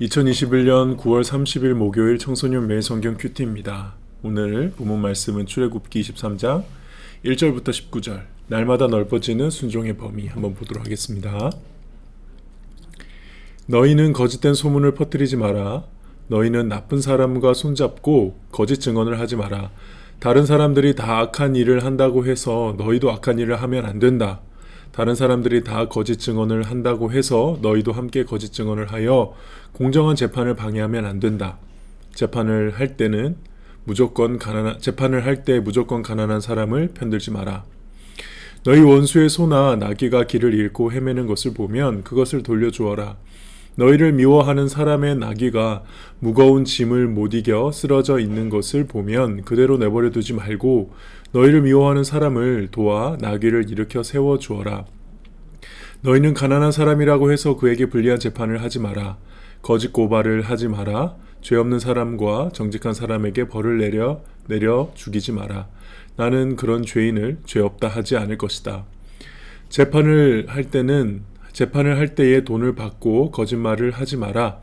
2021년 9월 30일 목요일 청소년 매일 성경 큐티입니다. 오늘 본문 말씀은 출애굽기 23장 1절부터 19절 날마다 넓어지는 순종의 범위 한번 보도록 하겠습니다. 너희는 거짓된 소문을 퍼뜨리지 마라. 너희는 나쁜 사람과 손잡고 거짓 증언을 하지 마라. 다른 사람들이 다 악한 일을 한다고 해서 너희도 악한 일을 하면 안 된다. 다른 사람들이 다 거짓 증언을 한다고 해서 너희도 함께 거짓 증언을 하여 공정한 재판을 방해하면 안 된다. 재판을 할 때는 무조건 가난한 재판을 할 때 무조건 가난한 사람을 편들지 마라. 너희 원수의 소나 나귀가 길을 잃고 헤매는 것을 보면 그것을 돌려주어라. 너희를 미워하는 사람의 나귀가 무거운 짐을 못 이겨 쓰러져 있는 것을 보면 그대로 내버려 두지 말고 너희를 미워하는 사람을 도와 나귀를 일으켜 세워 주어라. 너희는 가난한 사람이라고 해서 그에게 불리한 재판을 하지 마라. 거짓 고발을 하지 마라. 죄 없는 사람과 정직한 사람에게 벌을 내려 내려 죽이지 마라. 나는 그런 죄인을 죄 없다 하지 않을 것이다. 재판을 할 때는 재판을 할 때에 돈을 받고 거짓말을 하지 마라.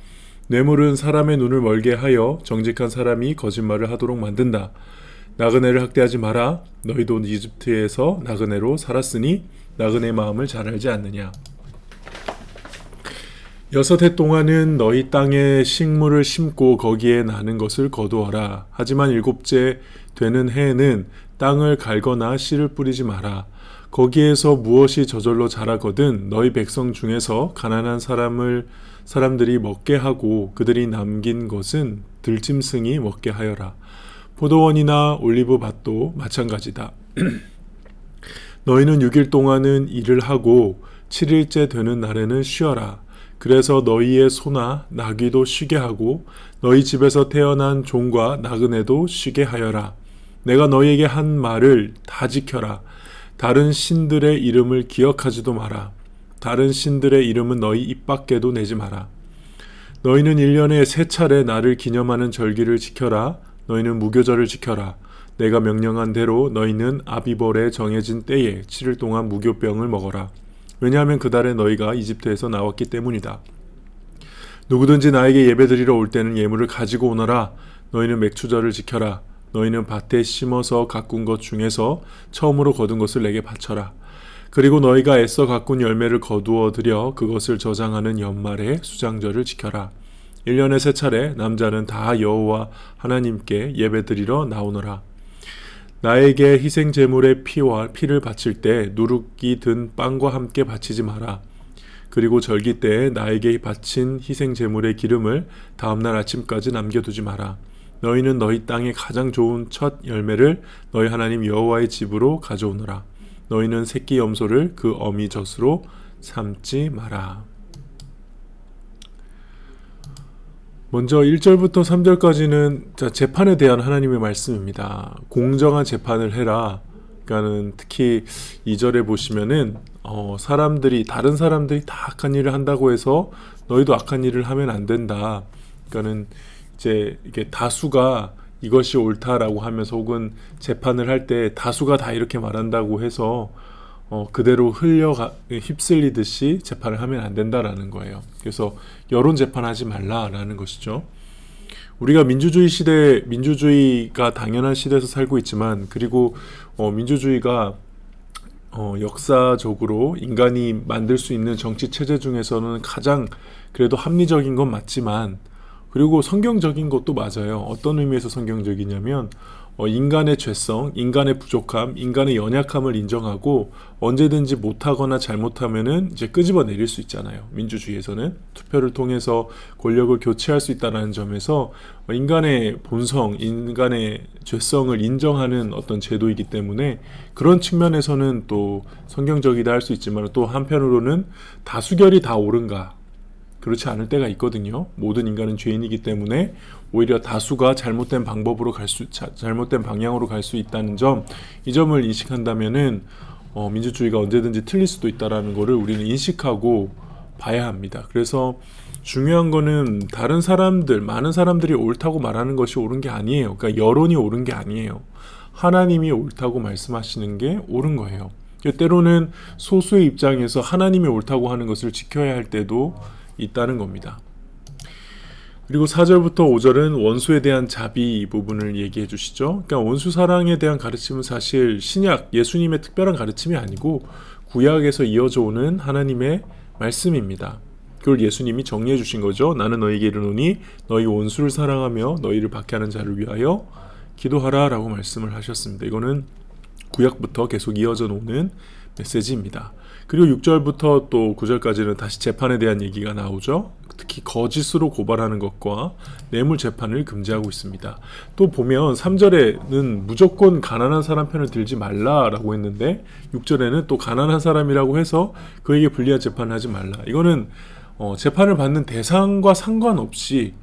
뇌물은 사람의 눈을 멀게 하여 정직한 사람이 거짓말을 하도록 만든다. 나그네를 학대하지 마라. 너희도 이집트에서 나그네로 살았으니 나그네 마음을 잘 알지 않느냐. 여섯 해 동안은 너희 땅에 식물을 심고 거기에 나는 것을 거두어라. 하지만 일곱째 되는 해에는 땅을 갈거나 씨를 뿌리지 마라. 거기에서 무엇이 저절로 자라거든 너희 백성 중에서 가난한 사람을 사람들이 먹게 하고 그들이 남긴 것은 들짐승이 먹게 하여라. 포도원이나 올리브 밭도 마찬가지다. 너희는 6일 동안은 일을 하고 7일째 되는 날에는 쉬어라. 그래서 너희의 소나 나귀도 쉬게 하고 너희 집에서 태어난 종과 나그네도 쉬게 하여라. 내가 너희에게 한 말을 다 지켜라. 다른 신들의 이름을 기억하지도 마라. 다른 신들의 이름은 너희 입 밖에도 내지 마라. 너희는 1년에 세 차례 나를 기념하는 절기를 지켜라. 너희는 무교절을 지켜라. 내가 명령한 대로 너희는 아비벌에 정해진 때에 7일 동안 무교병을 먹어라. 왜냐하면 그 달에 너희가 이집트에서 나왔기 때문이다. 누구든지 나에게 예배드리러 올 때는 예물을 가지고 오너라. 너희는 맥추절을 지켜라. 너희는 밭에 심어서 가꾼 것 중에서 처음으로 거둔 것을 내게 바쳐라. 그리고 너희가 애써 가꾼 열매를 거두어 들여 그것을 저장하는 연말에 수장절을 지켜라. 1년에 세 차례 남자는 다 여호와 하나님께 예배드리러 나오너라. 나에게 희생 제물의 피와 피를 바칠 때 누룩이 든 빵과 함께 바치지 마라. 그리고 절기 때에 나에게 바친 희생 제물의 기름을 다음 날 아침까지 남겨두지 마라. 너희는 너희 땅의 가장 좋은 첫 열매를 너희 하나님 여호와의 집으로 가져오너라. 너희는 새끼 염소를 그 어미 젖으로 삼지 마라. 먼저 1절부터 3절까지는 재판에 대한 하나님의 말씀입니다. 공정한 재판을 해라. 그러니까는 특히 2절에 보시면은 어, 사람들이 다른 사람들이 다 악한 일을 한다고 해서 너희도 악한 일을 하면 안 된다. 그러니까는 이제 이게 다수가 이것이 옳다라고 하면서 혹은 재판을 할 때 다수가 다 이렇게 말한다고 해서 어, 그대로 흘려가 휩쓸리듯이 재판을 하면 안 된다라는 거예요. 그래서 여론 재판하지 말라라는 것이죠. 우리가 민주주의 시대, 민주주의가 당연한 시대에서 살고 있지만 그리고 어, 민주주의가 어, 역사적으로 인간이 만들 수 있는 정치 체제 중에서는 가장 그래도 합리적인 건 맞지만 그리고 성경적인 것도 맞아요. 어떤 의미에서 성경적이냐면 어, 인간의 죄성, 인간의 부족함, 인간의 연약함을 인정하고 언제든지 못하거나 잘못하면은 이제 끄집어 내릴 수 있잖아요. 민주주의에서는 투표를 통해서 권력을 교체할 수 있다는 점에서 인간의 본성, 인간의 죄성을 인정하는 어떤 제도이기 때문에 그런 측면에서는 또 성경적이다 할 수 있지만 또 한편으로는 다수결이 다 옳은가 그렇지 않을 때가 있거든요. 모든 인간은 죄인이기 때문에 오히려 다수가 잘못된 방법으로 갈 수, 잘못된 방향으로 갈 수 있다는 점, 이 점을 인식한다면은 어, 민주주의가 언제든지 틀릴 수도 있다라는 것을 우리는 인식하고 봐야 합니다. 그래서 중요한 거는 다른 사람들, 많은 사람들이 옳다고 말하는 것이 옳은 게 아니에요. 그러니까 여론이 옳은 게 아니에요. 하나님이 옳다고 말씀하시는 게 옳은 거예요. 때로는 소수의 입장에서 하나님이 옳다고 하는 것을 지켜야 할 때도 있다는 겁니다. 그리고 4절부터 5절은 원수에 대한 자비 부분을 얘기해 주시죠. 그러니까 원수 사랑에 대한 가르침은 사실 신약 예수님의 특별한 가르침이 아니고 구약에서 이어져 오는 하나님의 말씀입니다. 그걸 예수님이 정리해 주신 거죠. 나는 너에게 이르노니 너희 원수를 사랑하며 너희를 박해하는 자를 위하여 기도하라라고 말씀을 하셨습니다. 이거는 구약부터 계속 이어져 오는 메시지입니다. 그리고 6절부터 또 9절까지는 다시 재판에 대한 얘기가 나오죠. 특히 거짓으로 고발하는 것과 뇌물 재판을 금지하고 있습니다. 또 보면 3절에는 무조건 가난한 사람 편을 들지 말라라고 했는데 6절에는 또 가난한 사람이라고 해서 그에게 불리한 재판을 하지 말라. 이거는 어, 재판을 받는 대상과 상관없이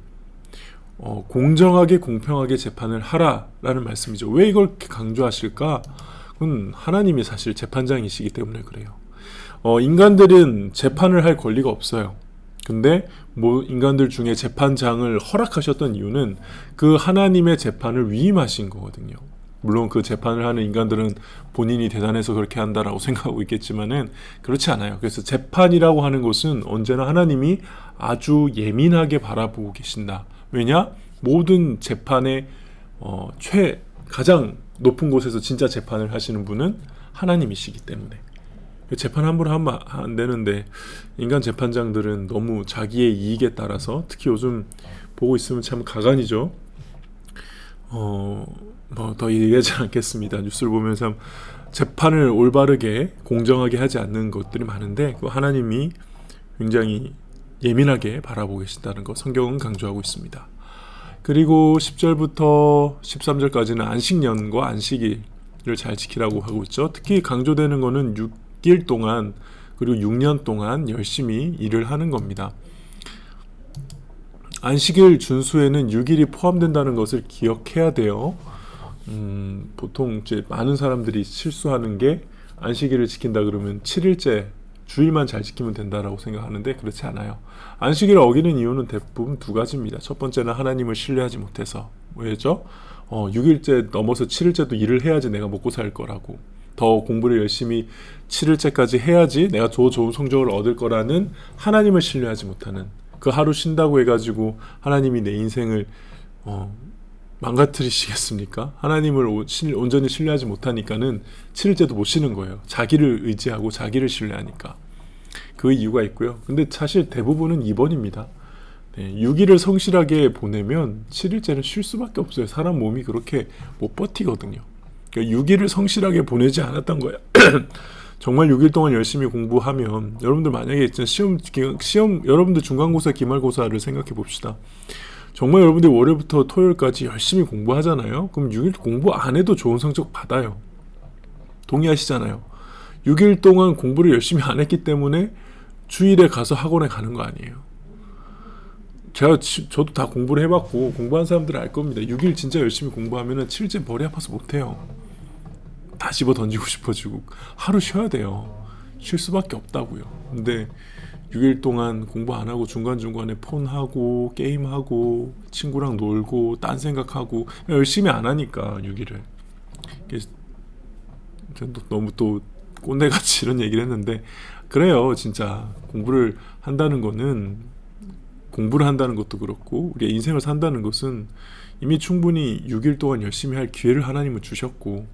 어, 공정하게 공평하게 재판을 하라라는 말씀이죠. 왜 이걸 강조하실까? 그건 하나님이 사실 재판장이시기 때문에 그래요. 어, 인간들은 재판을 할 권리가 없어요. 근데 뭐 인간들 중에 재판장을 허락하셨던 이유는 그 하나님의 재판을 위임하신 거거든요. 물론 그 재판을 하는 인간들은 본인이 대단해서 그렇게 한다라고 생각하고 있겠지만은 그렇지 않아요. 그래서 재판이라고 하는 것은 언제나 하나님이 아주 예민하게 바라보고 계신다. 왜냐? 모든 재판의 어, 최 가장 높은 곳에서 진짜 재판을 하시는 분은 하나님이시기 때문에 재판 함부로 하면 안 되는데 인간 재판장들은 너무 자기의 이익에 따라서 특히 요즘 보고 있으면 참 가관이죠. 어, 뭐더 얘기하지 않겠습니다. 뉴스를 보면 참 재판을 올바르게 공정하게 하지 않는 것들이 많은데 그 하나님이 굉장히 예민하게 바라보고 계신다는 것 성경은 강조하고 있습니다. 그리고 10절부터 13절까지는 안식년과 안식일을 잘 지키라고 하고 있죠. 특히 강조되는 것은 6일 동안 그리고 6년 동안 열심히 일을 하는 겁니다. 안식일 준수에는 6일이 포함된다는 것을 기억해야 돼요. 음, 보통 이제 많은 사람들이 실수하는 게 안식일을 지킨다 그러면 7일째 주일만 잘 지키면 된다라고 생각하는데 그렇지 않아요. 안식일을 어기는 이유는 대부분 두 가지입니다. 첫 번째는 하나님을 신뢰하지 못해서 왜죠? 어, 6일째 넘어서 7일째도 일을 해야지 내가 먹고 살 거라고 더 공부를 열심히 7일째까지 해야지 내가 더 좋은 성적을 얻을 거라는 하나님을 신뢰하지 못하는 그 하루 쉰다고 해가지고 하나님이 내 인생을 어, 망가뜨리시겠습니까? 하나님을 온전히 신뢰하지 못하니까는 7일째도 못 쉬는 거예요. 자기를 의지하고 자기를 신뢰하니까. 그 이유가 있고요. 근데 사실 대부분은 2번입니다. 네, 6일을 성실하게 보내면 7일째는 쉴 수밖에 없어요. 사람 몸이 그렇게 못 버티거든요. 그러니까 6일을 성실하게 보내지 않았던 거야. 정말 6일 동안 열심히 공부하면 여러분들 만약에. 시험 기- 시험 여러분들 중간고사 기말고사를 생각해 봅시다. 정말 여러분들이 월요일부터 토요일까지 열심히 공부하잖아요. 그럼 6일 공부 안 해도 좋은 성적 받아요. 동의하시잖아요. 6일 동안 공부를 열심히 안 했기 때문에 주일에 가서 학원에 가는 거 아니에요. 제가 지- 저도 다 공부를 해봤고 공부한 사람들은 알 겁니다. 6일 진짜 열심히 공부하면은 7일 머리 아파서 못해요. 다 집어 던지고 싶어지고 하루 쉬어야 돼요. 쉴 수밖에 없다고요. 근데 6일 동안 공부 안 하고 중간중간에 폰 하고 게임 하고 친구랑 놀고 딴 생각하고 열심히 안 하니까 6일을 너무 또 꼰대같이 이런 얘기를 했는데 그래요 진짜 공부를 한다는 거는 공부를 한다는 것도 그렇고 우리의 인생을 산다는 것은 이미 충분히 6일 동안 열심히 할 기회를 하나님은 주셨고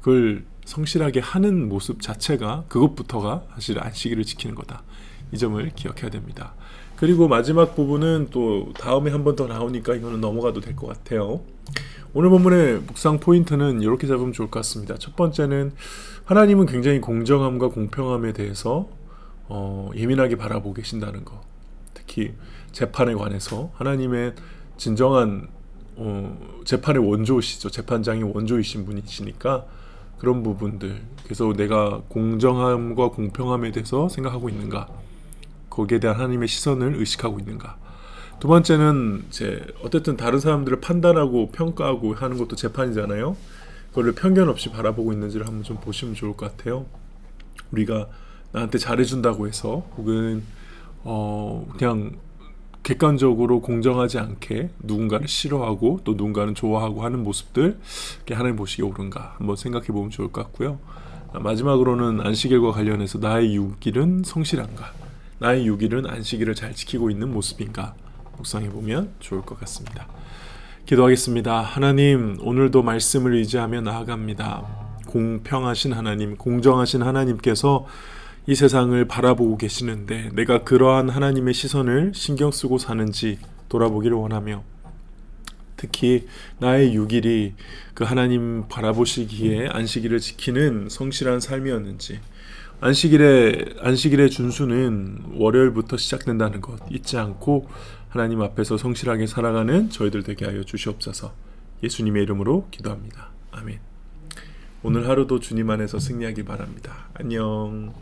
그걸 성실하게 하는 모습 자체가 그것부터가 사실 안식일을 지키는 거다. 이 점을 기억해야 됩니다. 그리고 마지막 부분은 또 다음에 한 번 더 나오니까 이거는 넘어가도 될 것 같아요. 오늘 본문의 묵상 포인트는 이렇게 잡으면 좋을 것 같습니다. 첫 번째는 하나님은 굉장히 공정함과 공평함에 대해서 어, 예민하게 바라보고 계신다는 거. 특히 재판에 관해서 하나님의 진정한 어, 재판의 원조시죠. 재판장이 원조이신 분이시니까 그런 부분들. 그래서 내가 공정함과 공평함에 대해서 생각하고 있는가? 거기에 대한 하나님의 시선을 의식하고 있는가? 두 번째는 이제 어쨌든 다른 사람들을 판단하고 평가하고 하는 것도 재판이잖아요. 그걸 편견 없이 바라보고 있는지를 한번 좀 보시면 좋을 것 같아요. 우리가 나한테 잘해준다고 해서 혹은 어 그냥 객관적으로 공정하지 않게 누군가를 싫어하고 또 누군가는 좋아하고 하는 모습들 이렇게 하나님 보시기에 옳은가 한번 생각해 보면 좋을 것 같고요. 아, 마지막으로는 안식일과 관련해서 나의 6일은 성실한가? 나의 6일은 안식일을 잘 지키고 있는 모습인가? 묵상해 보면 좋을 것 같습니다. 기도하겠습니다. 하나님, 오늘도 말씀을 의지하며 나아갑니다. 공평하신 하나님, 공정하신 하나님께서 이 세상을 바라보고 계시는데 내가 그러한 하나님의 시선을 신경 쓰고 사는지 돌아보기를 원하며 특히 나의 6일이 그 하나님 바라보시기에 안식일을 지키는 성실한 삶이었는지 안식일의 안식일의 준수는 월요일부터 시작된다는 것 잊지 않고 하나님 앞에서 성실하게 살아가는 저희들 되게 하여 주시옵소서. 예수님의 이름으로 기도합니다. 아멘. 오늘 하루도 주님 안에서 승리하기 바랍니다. 안녕.